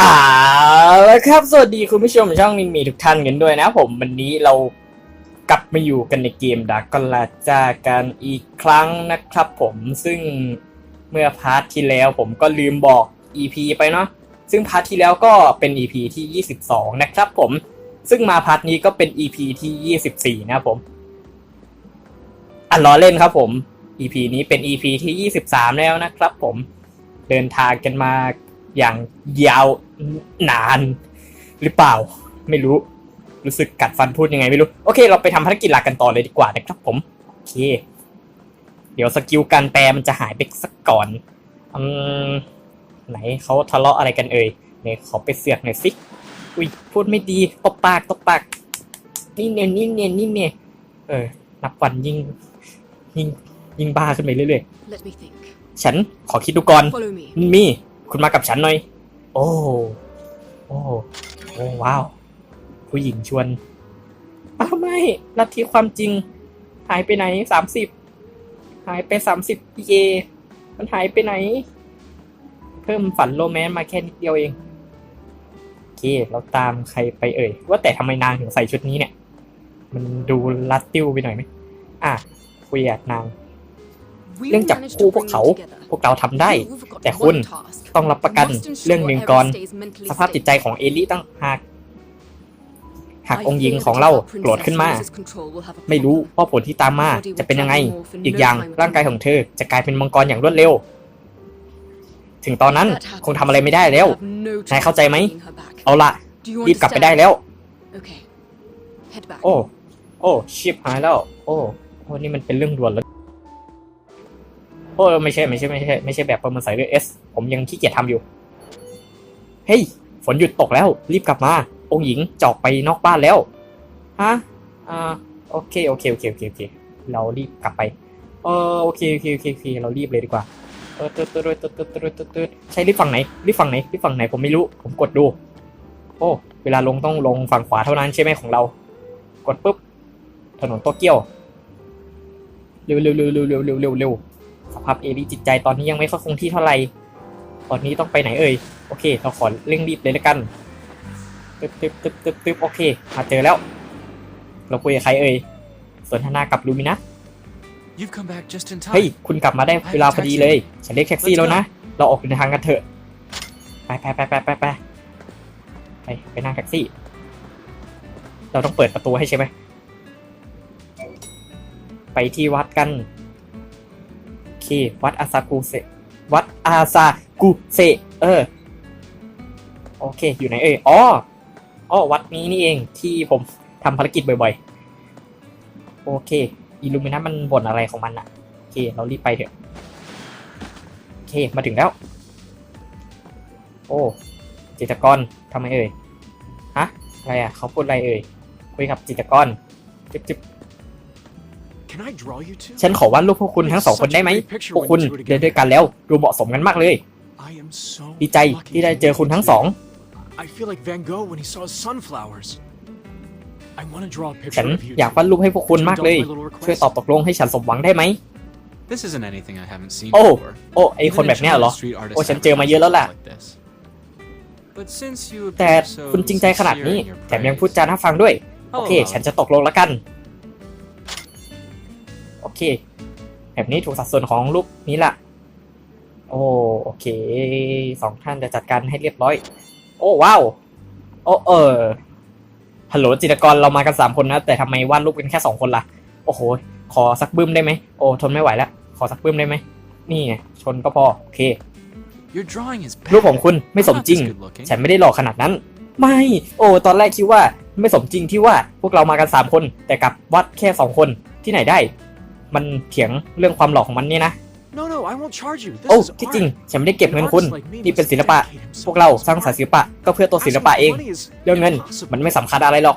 อ่าแล้วครับ สวัสดีคุณผู้ชมช่องมินมีทุกท่านกันด้วยนะผมวันนี้เรากลับมาอยู่กันในเกมดักกลาจากันอีกครั้งนะครับผมซึ่งเมื่อพาร์ทที่แล้วผมก็ลืมบอก EP ไปเนาะซึ่งพาร์ทที่แล้วก็เป็น EP ที่ 22 นะครับผม ซึ่งมาพาร์ทนี้ก็เป็น EP ที่ 24 นะผมอะล้อเล่นครับผม EP นี้เป็น EP ที่ 23 แล้วนะครับผมเดินทางกันมา อย่างยาวนานหรือเปล่า ไม่รู้ รู้สึกกัดฟันพูดยังไงไม่รู้ โอเค เราไปทำภารกิจหลักกันต่อเลยดีกว่านะครับผม โอเค เดี๋ยวสกิลการแปลมันจะหายไปสักก่อนอืมไหนเขาทะเลาะอะไรกันเอ่ยเนี่ยขอไปเสือกหน่อยสิ อุ้ยพูดไม่ดีตบปากตบปาก นี่เนียนนี่เนียนนี่เนียนเออ นับวันยิ่ง ยิ่งยิ่งบ้าขึ้นไปเรื่อย Let me think. ๆฉันขอคิดดูก่อน Follow me. มี คุณมากับฉันหน่อย โอ้โอ้โอ้ว้าว ผู้หญิงชวนอ้าวไม่ลัทธิความจริง หายไปไหนสามสิบหายไปสามสิบเยมันหายไปไหน เพิ่มฝันโรแมนต์มาแค่นิดเดียวเองโอเคเราตามใครไปเอ่ย ว่าแต่ทำไมนางถึงใส่ชุดนี้เนี่ย มันดูลัดติ้วไปหน่อยไหมอะคุยกับนาง เรื่องจับ managed คู่ to พวก bring เขา them together. พวกเราทำได้ You've got แต่คุณ one task. ต้องรับประกัน You must ensure เรื่องหนึ่งก่อน everyone stays mentally สภาพจิตใจ stable. ของเอลิตั้งหากหาก I องค์หญิง fear ของ that เรา if our โกรธขึ้นมา princess loses control, we'll have a ไม่รู้ problem. ว่าผลที่ตามมาจะเป็นยังไง อีกอย่างร่างกายของเธอจะกลายเป็นมังกรอย่างรวดเร็ว ถึงตอนนั้น That happens. คงทำอะไรไม่ได้แล้ว We'll have no นายเข้าใจไหม chance of bringing her back. เอาละ Do you รีบกลับไป understand? ได้แล้ว Okay. Head back. โอ้ โอ้ ชิบหายแล้ว โอ้ โอ้ นี่มันเป็นเรื่องด่วนแล้ว โอ้ไม่ใช่ไม่ใช่ไม่ใช่ไม่ใช่แบบประเมินสายเลือดเอสผมยังขี้เกียจทำอยู่ เฮ้ย ฝนหยุดตกแล้ว รีบกลับมา องค์หญิงจอกไปนอกบ้านแล้ว ฮะ อ่า โอเค โอเค โอเค โอเค โอเค เรารีบกลับไป เออ โอเค โอเค โอเค โอเค เรารีบเลยดีกว่า เออตืดตืดตืดตืดตืดตืดตืดใช่รีบฝั่งไหน รีบฝั่งไหน รีบฝั่งไหน ผมไม่รู้ ผมกดดู โอ้ เวลาลงต้องลงฝั่งขวาเท่านั้นใช่ไหมของเรา กดปุ๊บ ถนนโตเกียว เร็วเร็วเร็วเร็วเร็วเร็วเร็ว สภาพเอริจิตใจตอนนี้ยังไม่ค่อยคงที่เท่าไหร่ ตอนนี้ต้องไปไหนเอ่ย โอเค เราขอเร่งรีบเลยแล้วกันตึ๊บตึ๊บตึ๊บตึ๊บตึ๊บโอเคมาเจอแล้ว เราคุยกับใครเอ่ย สนทนากับลูมินะ You've come back just in เฮ้ย time. คุณกลับมาได้เวลาพอดีเลย ฉันเรียกแท็กซี่แล้วนะ เราออกเดินทางกันเถอะ ไปไปไปไปไปไปไปไปนั่งแท็กซี่ เราต้องเปิดประตูให้ใช่ไหม ไปที่วัดกันโอ เค วัดอาซากุเซวัดอาซากุเซเออ โอเค อยู่ไหนเอ่ยอ๋ออ๋อวัดนี้นี่เองที่ผมทำภารกิจบ่อยๆ โอเคอิลูมินามันบ่นอะไรของมันอะโอเค เรารีบไปเถอะ โอเค มาถึงแล้ว โอ้จิตกรทำไมเอ่ย ฮะ อะไรอะเขาพูดอะไรเอ่ย คุยกับจิตกร จิบจิบ ฉันขอวาดรูปพวกคุณทั้งสองคนได้ไหมพวกคุณเดินด้วยกันแล้วดูเหมาะสมกันมากเลย I am so ดีใจ lucky ที่ได้ to เจอคุณทั้งสอง I feel like Van Gogh when he saw his sunflowers. I want to draw a ฉัน picture of you. อยากวาดรูปให้พวกคุณมากเลย Would you indulge my little ช่วย request? ตอบตกลงให้ฉันสมหวังได้ไหม This isn't anything I haven't seen Oh, before. โอ้ ไอ Even คน in แบบเนี้ย China, เหรอ street artists โอ้ ฉัน have เจอมาเยอะแล้วล่ะ like this. But since you แต่ appear so คุณจริงใจขนาดนี้ sincere in your แถมยัง praise, พูดจาน่าฟังด้วย โอเค I'll ฉัน allow จะตกลงแล้วกันโอ เค แบบนี้ถูกสัดส่วนของรูปนี้ละโอ้โอเคสองท่านจะจัดการให้เรียบร้อย โอ้ว้าว โอ้เออฮัลโหลจิตรกรเรามากันสามคนนะ แต่ทำไมวาดรูปกันแค่สองคนล่ะ โอ้โห ขอสักบึ้มได้ไหมโอ้ทนไม่ไหวแล้ว ขอสักบึ้มได้ไหมนี่ไงชนก็พอโอเค Your drawing is bad. รูปของคุณไม่สม I'm not จริง this good-looking. ฉันไม่ได้หลอกขนาดนั้น ไม่ โอ้ตอนแรกคิดว่าไม่สมจริงที่ว่าพวกเรามากันสามคน แต่กลับวัดแค่สองคนที่ไหนได้ มันเถียงเรื่องความหลอกของมันนี่นะ No, no, I won't charge you. This โอ้ is ที่จริง art. ฉันไม่ได้เก็บ An เงินคุณ artist like me นี่เป็น must ศิลปะ dedicate himself พวกเรา to สร้างสรรค์ศิลปะก็เพื่อตัวศิล Asking ปะ for เอง money is เรื่องเงิน impossible. มันไม่สำคัญอะไรหรอก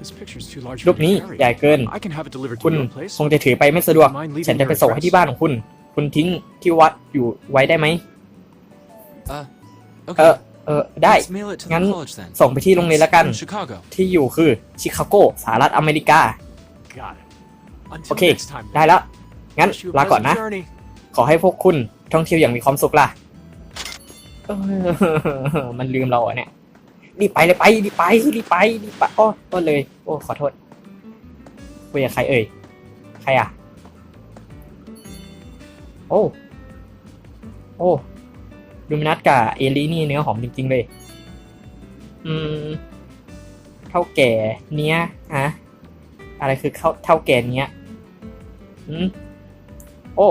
This picture's too large รู for ป me นี้ to carry. ใหญ่เกิน I can have it delivered คุ to ณ your place. คงจะถือไปไม่สะดวก Mind leaving ฉันจะไป your ส่งให้ที่ address? บ้านของคุณ คุณทิ้งที่วัดอยู่ไว้ได้ไหม Uh, เอ okay. อเออได้ Let's mail it to the งั้น college then. ส่งไปที่โรงเรียนละกัน In Chicago. ที่อยู่คือชิคาโกสหรัฐอเมริกา Got it. Until โอเค next time. ได้แล้ว งั้น Wish you a ลาก่อน pleasant นะ journey. ขอให้พวกคุณท่องเที่ยวอย่างมีความสุขล่ะเออมันลืมเราอะเนี่ยรีบไปเลยไปรีบไปรีบไปรีบไปอ้อก็เลย โอ้ขอโทษคุยกับใครเอ่ย ใครอะ โอ้ โอ้ดูมินัสกับเอลีนี่เนื้อหอมจริง ๆ เลย อืม เท่าแก่เนี้ยฮะ อะไรคือเข้าเท่าแก่เนี้ยอืมโอ้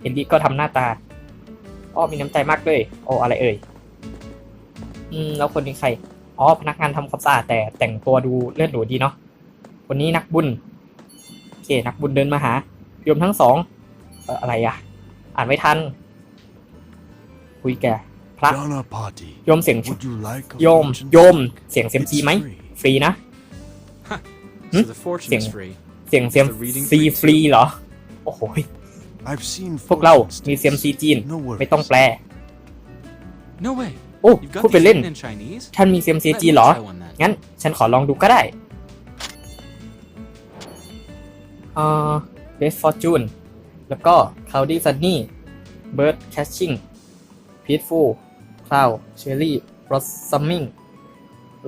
เอลีก็ทำหน้าตาอ้อมีน้ำใจมากเลยโอ้อะไรเอ่ย อืม แล้วคนนี้ใคร อ๋อ พนักงานทำความสะอาดแต่แต่งตัวดูเลือดหรูดีเนาะ คนนี้นักบุญ โอเค นักบุญเดินมาหา โยมทั้งสอง เอ่ออะไรอะอ่านไม่ทัน คุยแก พระ Donna Party. โยมเสียง Would you like a โยม fortune โยม cookie? เสียงเซยมซี It's ไหม free. ฟรีนะ So Hmm? the fortune is Tiếng- free. เสียงเซียม The reading ซี free ฟรีเหรอ โอ้โห I've seen พวกเรา fortune มีเซียม sticks. ซีจีน No worries. ไม่ต้องแปล No way. โอ้ You've got พูดไป these เล่น written in Chinese? ท่านมีเซียมซี Let จี me เหรอ try one then. งั้น ฉันขอลองดูก็ได้เอ่อ Best Fortune แล้วก็ Cloudy Sunny Bird Catching Peaceful Cloud Cherry Blossoming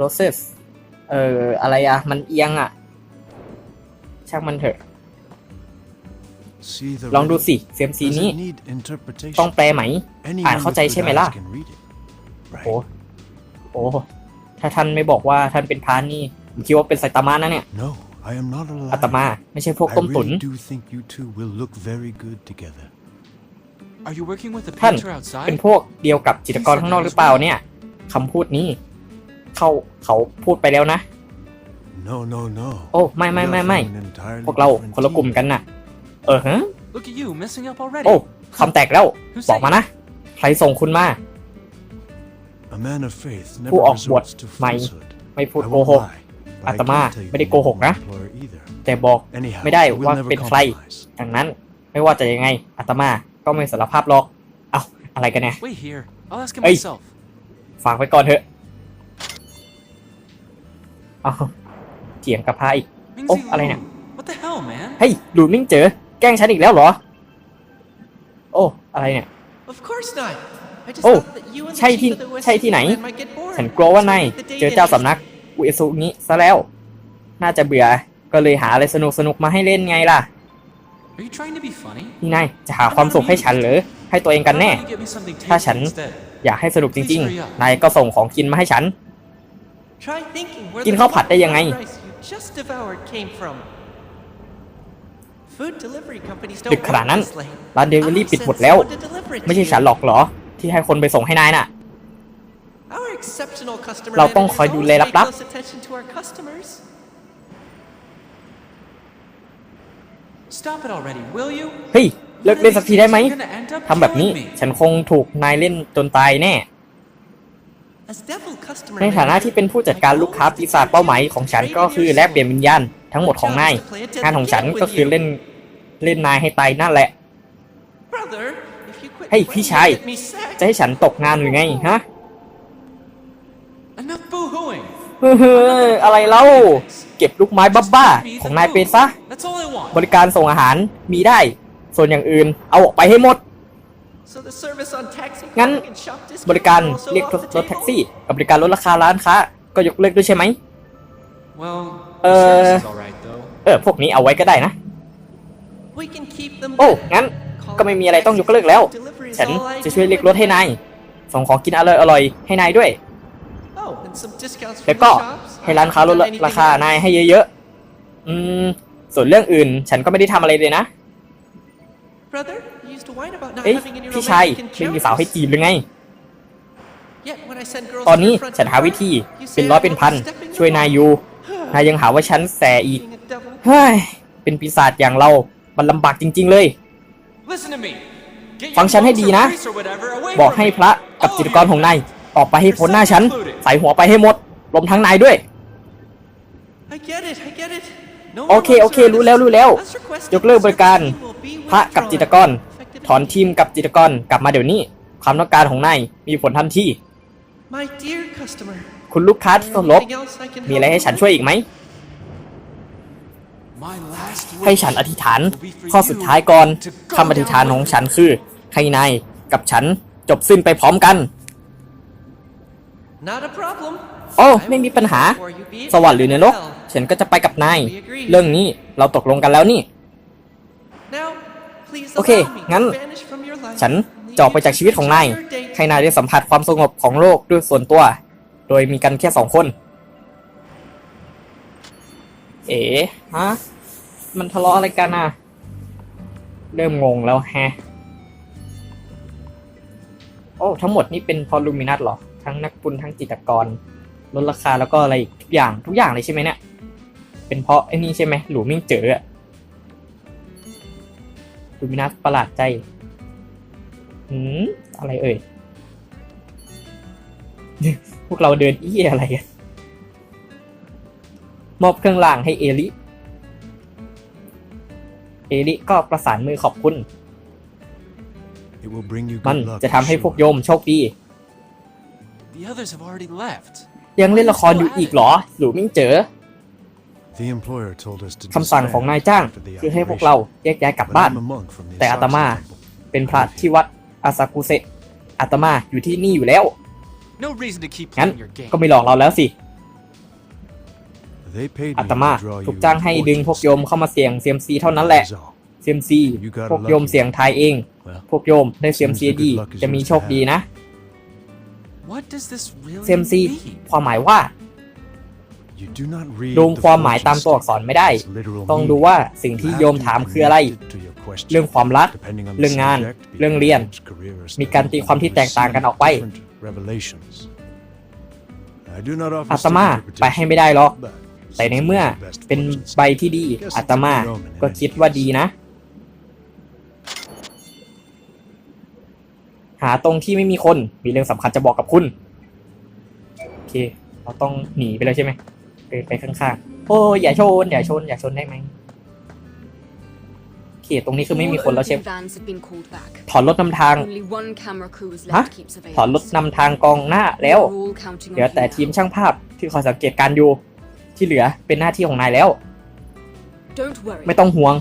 Roses เอ่อ อะไรอะมันเอียงอะ ช่างมันเถอะ See the ลองดู riddle? สิเซียมซี Does นี้ it need interpretation? ต้องแปลไหม Anyone อ่านเข้าใจ with ใช่ไหม good ล่ะ eyes can read it. Right. โอ้โอ้ถ้าท่านไม่บอกว่าท่านเป็นพระนี่ผมคิดว่าเป็นไซตามะนะเนี่ย No, I am not a อาตมา liar. ไม่ใช่พวก I ต้มตุ๋น really do think you two will look very good together. Are you working with the ท่าน painter เป็น outside? พวกเดียวกับจิตรกรข้างนอกหรือเปล่าเนี่ยคำพูดนี้ เขาเขาพูดไปแล้วนะ No, no, no. โอ้ไม่ไม่ไม่ไม่ We are from an entirely พวกเรา different คนละกลุ่ม team. กันน่ะ เออฮะ Look at you, messing up โอ้ already. คำแตกแล้วบอกมานะ ใครส่งคุณมา A man of faith ผู้ never ออกบท resorts to ใหม่ falsehood. ไม่พูด I โก won't หก lie, but I อาตมา can't tell you ไม่ได้ the โก name ห of ก my นะ employer either. แต่บอก Anyhow, ไม่ได้ we'll ว่า never เป็นใคร compromise. ดังนั้นไม่ว่าจะยังไงอาตมาก็ไม่สารภาพหรอก เอ้าอะไรกันเนี่ย Wait here. I'll ask him Hey. myself. ฝากไว้ก่อนเถอะ เอาเถียงกับพระอีก Mingzi Oh, อะไรเนี่ย? Lu. What the hell, man? เฮ้ยหลูมิ่งเจอ แกล้งฉันอีกแล้วเหรอ โอ้อะไรเนี่ย Of course not. I just โอ้ thought that you and the ใช่ที่ chief of the West ใช่ที่ไหน Clan might get bored. ฉันกลัวว่านาย So the day เจอเจ้า finished. สำนักอุเอซุงิซะแล้ว น่าจะเบื่อ ก็เลยหาอะไรสนุกสนุกๆมาให้เล่นไงล่ะ Are you trying to be funny? นี่นายจะหาความสุขให้ฉันหรือให้ตัวเองกันแน่ Why don't you get me something ถ้า tasty ฉัน instead? อยากให้สนุกจริง ๆ นายก็ส่งของกินมาให้ฉัน Try thinking where กิน the ข้าวผัดได้ยังไง fried rice you just devoured came from. Food delivery companies ดึก don't ขนาด work นั้น this late. ร้านเดลิเวอรี่ I'll ปิด send หมดแล้ว someone to deliver it ไม่ใช่ to ฉัน you. หรอกเหรอ ที่ให้คนไปส่งให้นายน่ะ Our exceptional customer เราต้อง managers คอยดูแล always ลับ pay close attention to our customers. Stop it already, will you? เฮ้ย เลิกเล่นสักทีได้ไหม You're gonna end up ทำแบบนี้ killing me. ฉันคงถูกนายเล่นจนตายแน่ As devil customer ในฐานะ manager, ที่เป็นผู้จัดการลูกค้าปีศาจเป้าหมายของฉันก็คือแลกเปลี่ยนวิญญาณทั้งหมดของนายงานของฉันก็คือเล่นเล่นนายให้ตายนั่นแหละ Brother, if you quit เฮ้ยพี่ชาย playing, you'll get me sacked. จะให้ฉันตกงานหรือไงฮะ Enough boo-hooing. เฮ้ออะไรเล่า เก็บลูกไม้บ้าๆของนายไปซะ That's all I want. บริการส่งอาหารมีได้ ส่วนอย่างอื่นเอาออกไปให้หมด So the service on taxi งั้น parking and shop discounts บริการ are also เรียก off ร the ถรถ table? แท็กซี่กับบริการลดราคาร้านค้าก็ยกเลิกด้วยใช่ไหม Well, Uh, the service is alright though. เออพวกนี้เอาไว้ก็ได้นะ We can keep them โอ้ then. งั้น Call ก็ไม่มีอะไรต้องยกเลิกแล้ว delivery is ฉัน all I จะ do ช่วยเรียก with รถให้นาย ส่งของกินอร่อยอร่อยๆให้นายด้วย Oh, and some discounts แล้ว from ก็ the shops. ให้ร้านค้าลด Not anything ราคานาย else. ให้เยอะๆ อืม ส่วนเรื่องอื่นฉันก็ไม่ได้ทำอะไรเลยนะ Brother, you used to whine about not เอ้ย having any พี่ชาย romantic ไม่มีสาวให้ encounters. จีบหรือไง Yet when I send girls ตอน to นี้ the front ฉันหา door, วิธี you say เป็นร้อย I'm เป็นพัน overstepping ช่วย the นาย law. อยู่นายยังหาว่าฉันแสอีก Being a devil. เฮ้ยเป็นปีศาจอย่างเรา มันลำบากจริง ๆ เลย Listen to me. Get your ฟังฉันให้ monks ดี or นะ priests or whatever away บอก from ให้ me. พระกับ All จิต of รกร you. ของนายออกไปให้พ้นหน้าฉัน ใส่หัวไปให้หมดรวมทั้งนายด้วย I get it, I get it. No โอ more เค โอเค monks รู้แล้วรู้แล้ว As requested, ยกเลิกบริการ the service will be พระกับจิตรกร withdrawn. ถอนทีมกับจิตรกรกลับมาเดี๋ยวนี้ ความต้องการของนายมีผลทันที My dear customer, คุณลูกค้าที่เคารพ anything else I can มีอะไร help ให้ you ฉัน with? ช่วยอีกไหม My last ให้ฉันอธิษฐาน ข้อสุดท้ายก่อนคำอธิษฐานของฉันคือ ให้นายกับฉันจบสิ้นไปพร้อมกัน Not a problem. โอ้ I ไม่ will มีปัญหา before you beat สวรรค์หรือนรก hell. ฉันก็จะไปกับนาย We agreed. เรื่องนี้เราตกลงกันแล้วนี่ Now, please โอเค allow me to งั้น vanish from your life ฉัน and จะออกไปจากชีวิตของนาย leave you to your date. ให้นายได้สัมผัสความสงบของโลกด้วยส่วนตัว โดยมีกันแค่สองคน เอ๋ฮะ มันทะเลาะอะไรกันอะ เริ่มงงแล้วแฮะ โอ้ ทั้งหมดนี่เป็นพอลูมินัสเหรอ ทั้งนักบุญทั้งจิตรกร ลดราคาแล้วก็อะไรอีกทุกอย่างทุกอย่างเลยใช่ไหมเนี่ย เป็นเพราะไอ้นี่ใช่ไหมหลูมิ่งเจออะ ลูมินัสประหลาดใจ หืม อะไรเอ่ย พวกเราเดินอี้อะไรกันมอบเครื่องรางให้เอลิ เอลิก็ประสานมือขอบคุณ It will bring you มัน good luck. จะทำให้พวกโยมโชคดี The others have already left. ยังเล่นละครอยู่อีกเหรอ หรือมิ่งเจอ คำสั่งของนายจ้าง disband after the คือให้พวกเรา operation. แยกย้ายกลับ But บ้าน I'm a monk from the แต่อาตมา Asakusa temple. เป็นพระที่วัดอาซากุเซะอาตมาอยู่ที่นี่อยู่แล้ว No reason to keep งั้น playing your game. ก็ไม่หลอกเราแล้วสิ They paid อา me ตมา to draw ถูก you จ้างให้ดึงพวกโยม fortunes. เข้ามาเสี่ยงเซียมซีเท่านั้นแหละ That is all. เซียมซีพวกโยมเสี่ยงทายเอง Well, พวกโยมได้เซียมซีดีจะมีโชคดีนะ What does this really เซียมซี mean? ความหมายว่า you do not read ลง the ความหมาย fortune ตามตัวอักษรไม่ได้ statement's literal ต้อง meaning. ดูว่าสิ่ง You ที่ have โยม to ถาม be คืออะไร connected to your question, เรื่องความรัก depending on the เรื่องงาน subject, be เรื่อง it เรียน marriage, career, or มีการตีความที่แตกต่างกันออกไป different revelations. I do not offer อาตมา strict ไปให้ไม่ได้หรอก interpretation, but แต่ในเมื่อ since it's the best เป็น fortune ใบที่ดีอาตมาก็คิดว่าดีนะ หาตรงที่ไม่มีคนมีเรื่องสำคัญจะบอกกับคุณ โอเค เราต้องหนีไปแล้วใช่ไหม ไปไปข้างๆ โอ้ยอย่าชน อย่าชน อย่าชนได้ไหมโอเคตรงนี้คือไม่มีคนแล้วใช่ไหม All open vans have been called back. ถอนรถนำทาง Only one camera crew is ฮะ left to keep ถอนรถ surveillance. นำทางกองหน้าแล้ว We're all counting on เหลือ you แต่ now. ทีมช่างภาพที่คอยสังเกตการณ์อยู่ ที่เหลือเป็นหน้าที่ของนายแล้ว Don't worry. ไม่ต้องห่วง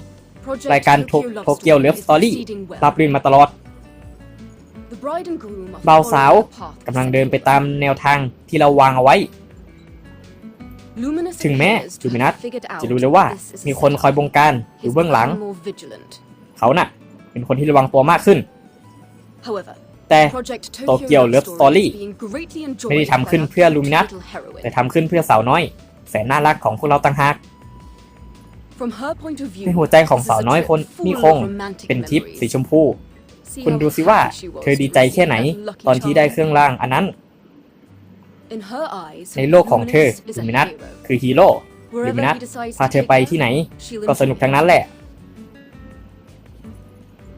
Project รายการ Tokyo Love โตเกียว Story เลิฟ is สตอรี่ proceeding well. รับรื่นมาตลอด The bride and groom are บ่าวสาว following the path กำลังเดินไปตามแนวทางที่เราวางเอาไว้ Luminous ถึงแม้ appears to ลูมินัส have figured out จะรู้เลยว่า this is a มีคนคอยบงการอ He's ยู่เบื้องหลัง become more vigilant. เขาน่ะ เป็นคนที่ระวังตัวมากขึ้น However, แต่ Project Tokyo Tokyo Love Love Story Story is being greatly enjoyed ไม่ได้ทำขึ้น by our เพื่อ cute ลูมินัส little heroine. แต่ทำขึ้นเพื่อสาวน้อย แสนน่ารักของพวกเราต่างหาก From her point of view, ในหัวใจของ this is สาว a น้อย trip คน full นี่ of คง romantic เป็นทริป memories. สีชมพู See คุณ how ดูสิว่า happy she was เธอดีใจแค่ไหน receiving that lucky ตอนที่ได้เค charm. รื่องรางอันนั้น In her eyes, ในโลกของเธอ Luminous is ลู a มินัส hero. คือฮีโร่ Wherever ลูมินัส he decides พา to เธอ take ไป her, ที่ไหน she'll ก็ส enjoy นุกทั้ง it. นั้นแหละ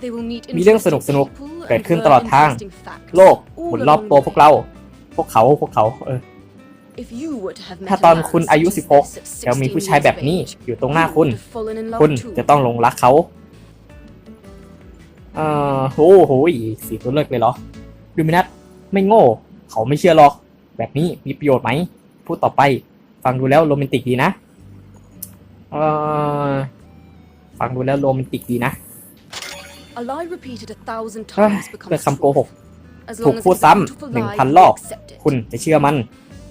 They will meet มีเรื่องส interesting นุก people เกิด and ขึ้น learn ตลอดทาง interesting facts โลก all หมุนรอบ along ตัว the พวก way. เรา พวกเขาพวกเขาเออ If you were to have met ถ้า a ตอน man คุณอายุ such as this at 16 แล้วมี16ผู้ชายแบบ years นี้ of age, อยู่ตรงหน้า you คุณ would have fallen in love คุณ too. จะต้องหลงรักเขาเอ่อโอ้โหสีตัวเลือกเลยเหรอดูมินัทไม่โง่ เขาไม่เชื่อหรอก แบบนี้มีประโยชน์ไหม พูดต่อไป ฟังดูแล้วโรแมนติกดีนะเอ่อฟังดูแล้วโรแมนติกดีนะ A lie repeated a thousand เฮ้ย times เกิด becomes คำโกหก truth. As ถูก long as พูด it's ซ้ำ a beautiful หนึ่ง lie, พัน you รอบ accept it. คุณจะเชื่อมัน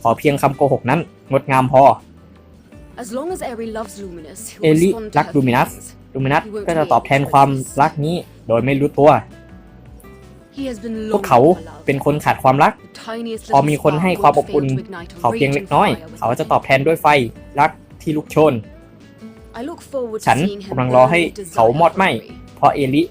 ขอเพียงคำโกหกนั้น งดงามพอ As long as Eri loves Luminous, he เอ will ลิ respond to รัก her ลูมินัส feelings. ลูมินัสก็จะตอบแทนความรักนี้ โดยไม่รู้ตัว He has been พวกเขา longing for love. เป็นคนขาดความรัก The tiniest พอ little มีคน spark ให้ความ won't อบอุ่น fail to ignite a เขาเพียงเล็ก raging น้อย fire เขา within จะตอบแทนด้วยไฟรักที่ลุกโชน him. I look forward to ฉัน seeing him กำลังรอให้ burn with เขามอด desire ไหม for Eri. เพราะเอลิ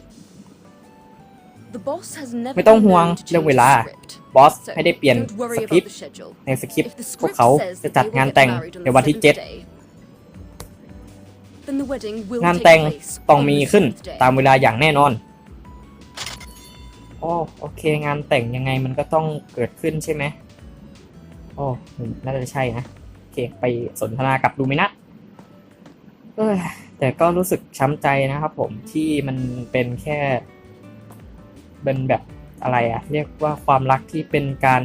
The boss has never ไม่ต้อง been ห่วง known to เรื่อง change เวลา the script. บอส So, ไม่ได้เปลี่ยน don't worry ส about คริป the ต์ schedule. ในสคริปต์ If the พวก script เขา says จะ that จัด they will งาน get แต่ง married on ใน the วันที่ seventh 7 day, then the wedding will งาน take แต่ง place ต้อง on มี the ขึ้น seventh day. ตามเวลาอย่างแน่นอน โอ้โอเค งานแต่งยังไงมันก็ต้องเกิดขึ้นใช่ไหมโอ้น่าจะใช่นะโอเคไปสนทนากับลูมินัสเอ้ยแต่ก็รู้สึกช้ำใจนะครับผมที่มันเป็นแค่เป็นแบบอะไรอะเรียกว่าความรักที่เป็นการ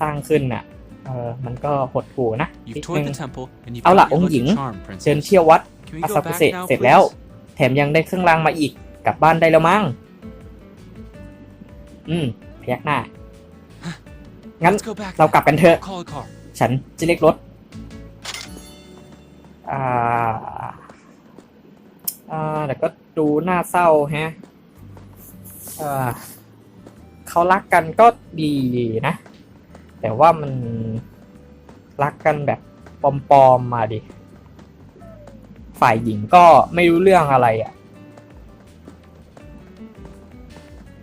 สร้างขึ้นอะเออมันก็หดหู่นะนิ You've ดนึ toured ง the temple and you've เอาล่ะ got your องค์หญิ lucky ง charm, เชิญ princess. เที่ยววัด Can we อา go ซากุ back เซ now, เสร็จแล้ว please? แถมยังได้เครื่องรางมาอีกกลับบ้านได้แล้วมั้ง อืมพยักหน้า งั้น Let's go back. เรากลับกันเถอะ Call a car. ฉันจะเรียกรถ อ่า อ่าแต่ก็ดูน่าเศร้าแฮะอ่าเขารักกันก็ดีนะ แต่ว่ามันรักกันแบบปลอมๆมาดิ ฝ่ายหญิงก็ไม่รู้เรื่องอะไรอะ่ะ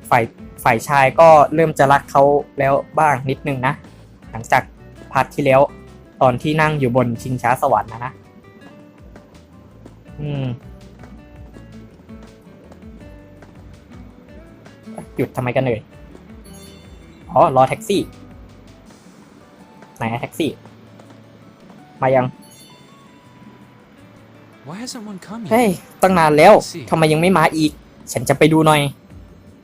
ฝ่าย ฝ่ายชายก็เริ่มจะรักเขาแล้วบ้างนิดนึงนะ หลังจากพาร์ทที่แล้วตอนที่นั่งอยู่บนชิงช้าสวรรค์นะนะ อืม หยุดทำไมกันเลยอ๋อ รอแท็กซี่ ไหนอะแท็กซี่ มายัง Why hasn't one come เฮ้ย yet? ตั้งนานแล้ว ทำไมยังไม่มาอีก ฉันจะไปดูหน่อย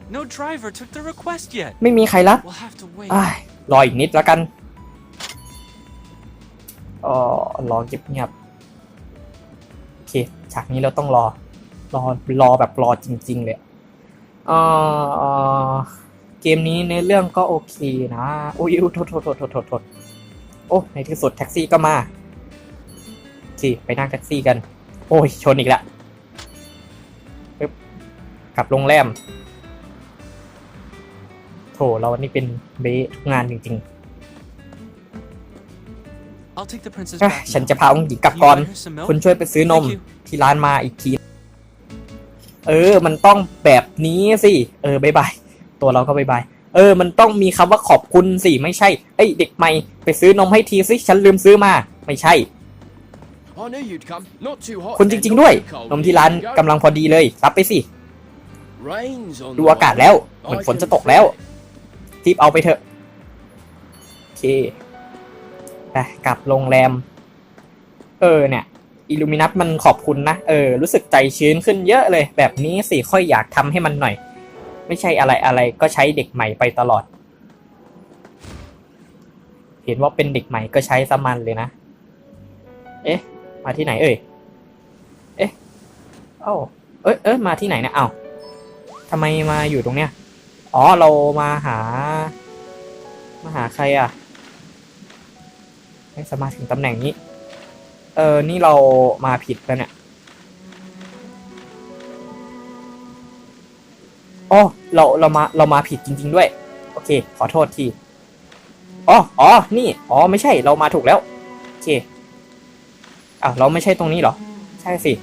No driver took the request yet. ไม่มีใครรับ We'll have to wait. อ้ายรออีกนิดแล้วกันอ๋อรอเงียบเงียบๆโอเคฉากนี้เราต้องรอ รอ รอแบบรอจริง ๆ เลยเอ่อเกมนี้ในเรื่องก็โอเคนะ โอ้ยอุ๊ยโทษโทษโทษโทษโทษโทษโอ้ในที่สุดแท็กซี่ก็มาโอเคไปนั่งแท็กซี่กัน โอ้ย ชนอีกแล้วปึ๊บกลับโรงแรม โถเรานี่เป็นเบสทุกงานจริง I'll take the princess ๆอะ back ฉัน now. จะพาองค์หญิงกลับ Can ก่ you อน buy her some milk? คุณช่วยไปซื้อนม Thank you. ที่ร้านมาอีกที เออ มันต้องแบบนี้สิ เออบายบาย ตัวเราก็บายบาย เออ มันต้องมีคำว่าขอบคุณสิ ไม่ใช่ เอ้ย เด็กใหม่ ไปซื้อนมให้ทีสิ ฉันลืมซื้อมา ไม่ใช่ I knew you'd come. Not too hot. คุณจ then, ริง not ๆด้วย too cold. นมที่ร้าน Here you go. กำลังพอดีเลย รับไปสิ Rain's on ดู the อากาศ way. แล้ว เหมือน I ฝน can จะตกแล้ว feel it. รีบเอาไปเถอะ โอเคไปกลับโรงแรม เออเนี่ยอิลูมินัตมันขอบคุณนะ เออ รู้สึกใจชื้นขึ้นเยอะเลย แบบนี้สิค่อยอยากทำให้มันหน่อย ไม่ใช่อะไรอะไรก็ใช้เด็กใหม่ไปตลอด เห็นว่าเป็นเด็กใหม่ก็ใช้สมันเลยนะ เอ๊ะ มาที่ไหนเอ่ย เอ๊ะเอ้าเอ้ยเอ้ยมาที่ไหนเนะเอ้าทำไมมาอยู่ตรงเนี้ย อ๋อ เรามาหา มาหาใครอะ ไม่สามารถถึงตำแหน่งนี้ เออ นี่เรามาผิดแล้วเนี่ยอ๋อเราเรามาเรามาผิดจริง ๆ ด้วย โอเค ขอโทษทีอ๋ออ๋อ นี่ อ๋อ ไม่ใช่ เรามาถูกแล้ว โอเคอะเราไม่ใช่ตรงนี้เหรอ ใช่สิ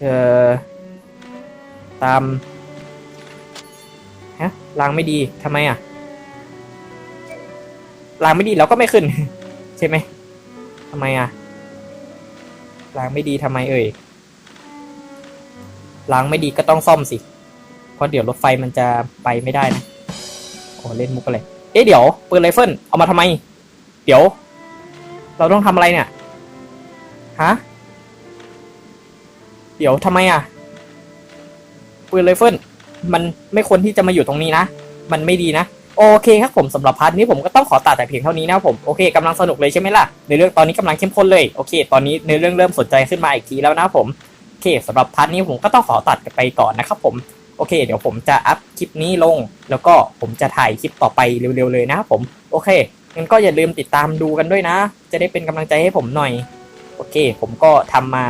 เออตาม ฮะรางไม่ดีทำไมอะรางไม่ดีเราก็ไม่ขึ้น ใช่ไหมทำไมอะรางไม่ดีทำไมเอ่ยรางไม่ดีก็ต้องซ่อมสิ เพราะเดี๋ยวรถไฟมันจะไปไม่ได้นะโอ้เล่นมุกอะไรเอ๊ะเดี๋ยวปืนไรเฟิลเอามาทำไม เดี๋ยว เราต้องทำอะไรเนี่ยฮะเดี๋ยวทำไมอะปืนไรเฟิล มันไม่ควรที่จะมาอยู่ตรงนี้นะ มันไม่ดีนะ โอเคครับผมสำหรับพาร์ทนี้ผมก็ต้องขอตัดแต่เพียงเท่านี้นะผมโอเคกำลังสนุกเลยใช่ไหมล่ะในเรื่องตอนนี้กำลังเข้มข้นเลยโอเค ตอนนี้ในเรื่องเริ่มสนใจขึ้นมาอีกทีแล้วนะผมโอเคสำหรับพาร์ทนี้ผมก็ต้องขอตัดไปก่อนนะครับผมโอเค เดี๋ยวผมจะอัพคลิปนี้ลง แล้วก็ผมจะถ่ายคลิปต่อไปเร็วๆเลยนะครับผมโอเคงั้นก็อย่าลืมติดตามดูกันด้วยนะ จะได้เป็นกำลังใจให้ผมหน่อย โอเค ผมก็ทำมา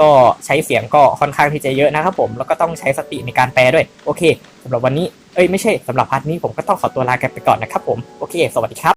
ก็ใช้เสียงก็ค่อนข้างที่จะเยอะนะครับผมแล้วก็ต้องใช้สติในการแปลด้วยโอเคสำหรับวันนี้เอ้ยไม่ใช่สำหรับพาร์ทนี้ผมก็ต้องขอตัวลากันไปก่อนนะครับผมโอเค สวัสดีครับ